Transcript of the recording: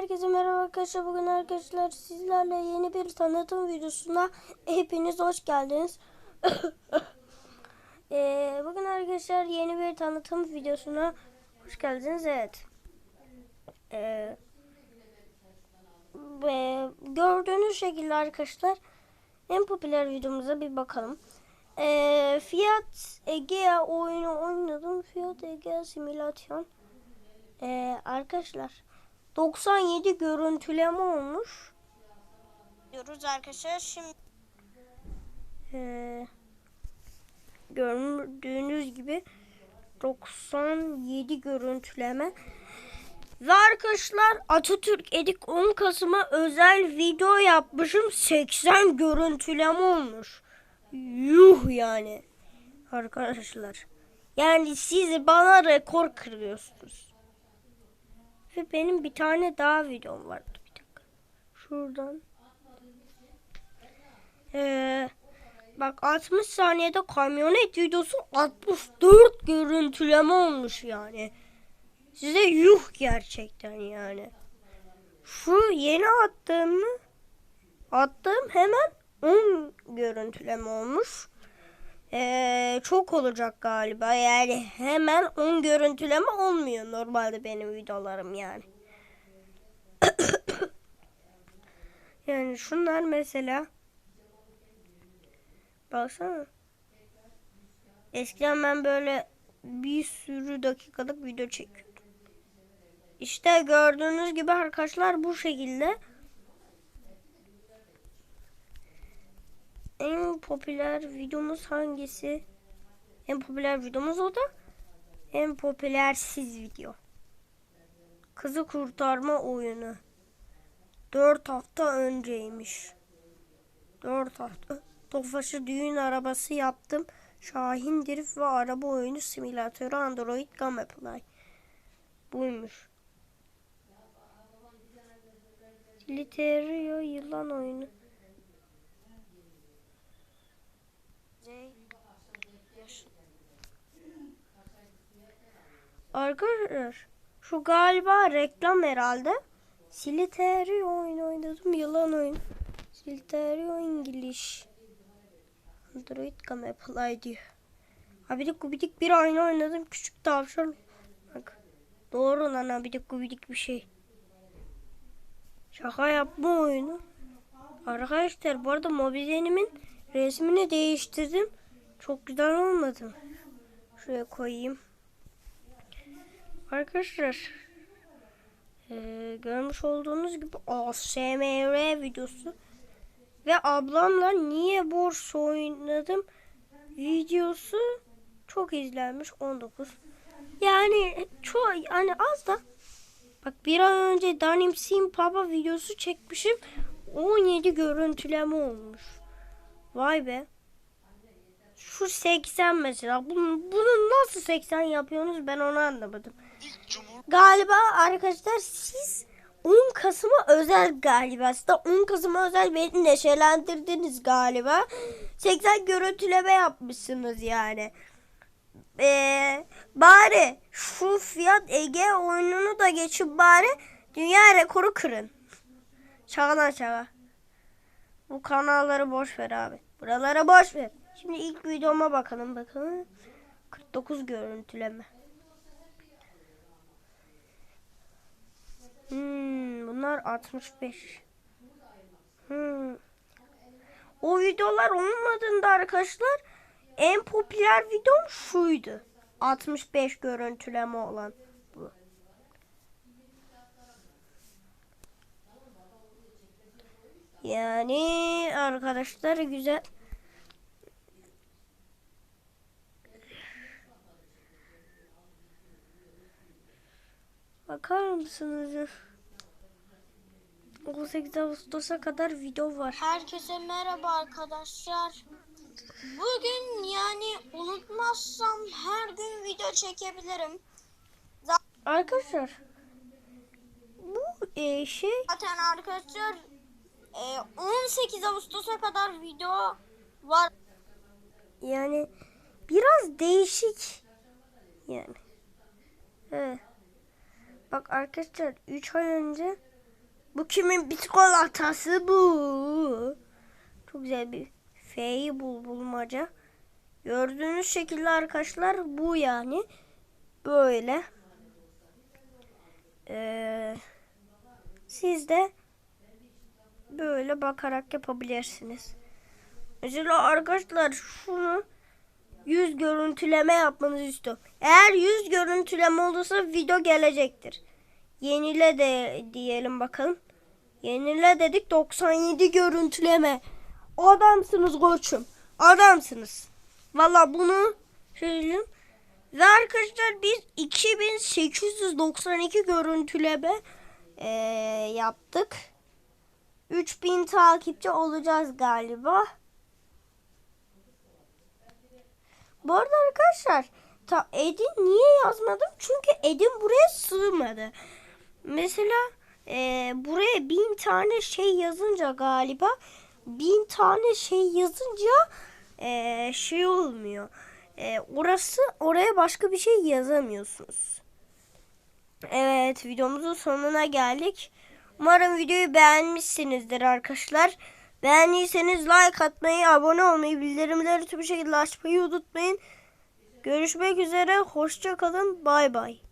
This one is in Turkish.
Herkese merhaba arkadaşlar. Bugün arkadaşlar sizlerle yeni bir tanıtım videosuna hepiniz hoş geldiniz. Ee, bugün arkadaşlar yeni bir tanıtım videosuna hoş geldiniz. Evet. Ee, ve gördüğünüz şekilde arkadaşlar en popüler videomuza bir bakalım. Ee, Fiat Egea oyunu oynadım. Fiat Egea simülasyon. Ee, arkadaşlar 97 görüntüleme olmuş. Diyoruz arkadaşlar. Şimdi ee, gördüğünüz gibi 97 görüntüleme. Ve arkadaşlar Atatürk Edik 10 Kasım'a özel video yapmışım. 80 görüntüleme olmuş. Yuh yani. Arkadaşlar. Yani siz bana rekor kırıyorsunuz. Ve benim bir tane daha videom vardı. Bir dakika. Şuradan. Ee, bak 60 saniyede kamyonet videosu 64 görüntüleme olmuş yani. Size yuh gerçekten yani. Şu yeni attığımı attığım hemen 10 görüntüleme olmuş. Ee, çok olacak galiba. Yani hemen 10 görüntüleme olmuyor normalde benim videolarım yani. yani şunlar mesela baksana. Eskiden ben böyle bir sürü dakikalık video çekiyordum. İşte gördüğünüz gibi arkadaşlar bu şekilde. En popüler videomuz hangisi? En popüler videomuz o da en popülersiz video. Kızı kurtarma oyunu. 4 hafta önceymiş. 4 hafta. Tofaşı düğün arabası yaptım. Şahin Drift ve araba oyunu simülatörü Android Game Play. Buymuş. Literio yılan oyunu. Arkadaşlar şu galiba reklam herhalde. Siliterio oyun oynadım. Yılan oyun. Siliterio İngiliz. Android Game Play diyor. Abidik gubidik bir aynı oynadım. Küçük tavşan. Bak. Doğru lan abidik gubidik bir şey. Şaka yapma oyunu. Arkadaşlar bu arada Mobizen'imin resmini değiştirdim. Çok güzel olmadı. Şuraya koyayım. Arkadaşlar ee, görmüş olduğunuz gibi ASMR videosu ve ablamla niye borsa oynadım videosu çok izlenmiş 19 yani çok yani az da bak bir an önce Danim Sim Papa videosu çekmişim 17 görüntüleme olmuş vay be şu 80 mesela bunu, bunu nasıl 80 yapıyorsunuz ben onu anlamadım Galiba arkadaşlar siz 10 Kasım'a özel galiba. Aslında 10 Kasım'a özel beni neşelendirdiniz galiba. 80 görüntüleme yapmışsınız yani. Ee, bari şu Fiat Ege oyununu da geçip bari dünya rekoru kırın. Şaka lan. Bu kanalları boş ver abi. Buraları boş ver. Şimdi ilk videoma bakalım bakalım. 49 görüntüleme. Hmm, bunlar 65. Hmm. O videolar olmadığında arkadaşlar en popüler videom şuydu. 65 görüntüleme olan Yani arkadaşlar güzel. Bakar mısınız? 18 Ağustos'a kadar video var. Herkese merhaba arkadaşlar. Bugün yani unutmazsam her gün video çekebilirim. Arkadaşlar bu e, şey Zaten arkadaşlar e, 18 Ağustos'a kadar video var. yani biraz değişik yani. Evet. Bak arkadaşlar 3 ay önce Bu kimin çikolatası bu? Çok güzel bir F'yi bul bulmaca. Gördüğünüz şekilde arkadaşlar bu yani. Böyle. Ee, siz de böyle bakarak yapabilirsiniz. Mesela arkadaşlar şunu yüz görüntüleme yapmanızı istiyorum. Eğer yüz görüntüleme olursa video gelecektir. Yenile de diyelim bakalım. Yenile dedik 97 görüntüleme. Adamsınız koçum. Adamsınız. Valla bunu söyleyeyim. Ve arkadaşlar biz 2892 görüntüleme eee, yaptık. 3000 takipçi olacağız galiba. Bu arada arkadaşlar ta Edin niye yazmadım? Çünkü Edin buraya sığmadı. Mesela eee, buraya bin tane şey yazınca galiba bin tane şey yazınca eee, şey olmuyor. Eee, orası oraya başka bir şey yazamıyorsunuz. Evet videomuzun sonuna geldik. Umarım videoyu beğenmişsinizdir arkadaşlar. Beğendiyseniz like atmayı, abone olmayı, bildirimleri tüm şekilde açmayı unutmayın. Görüşmek üzere. Hoşça kalın. Bay bay.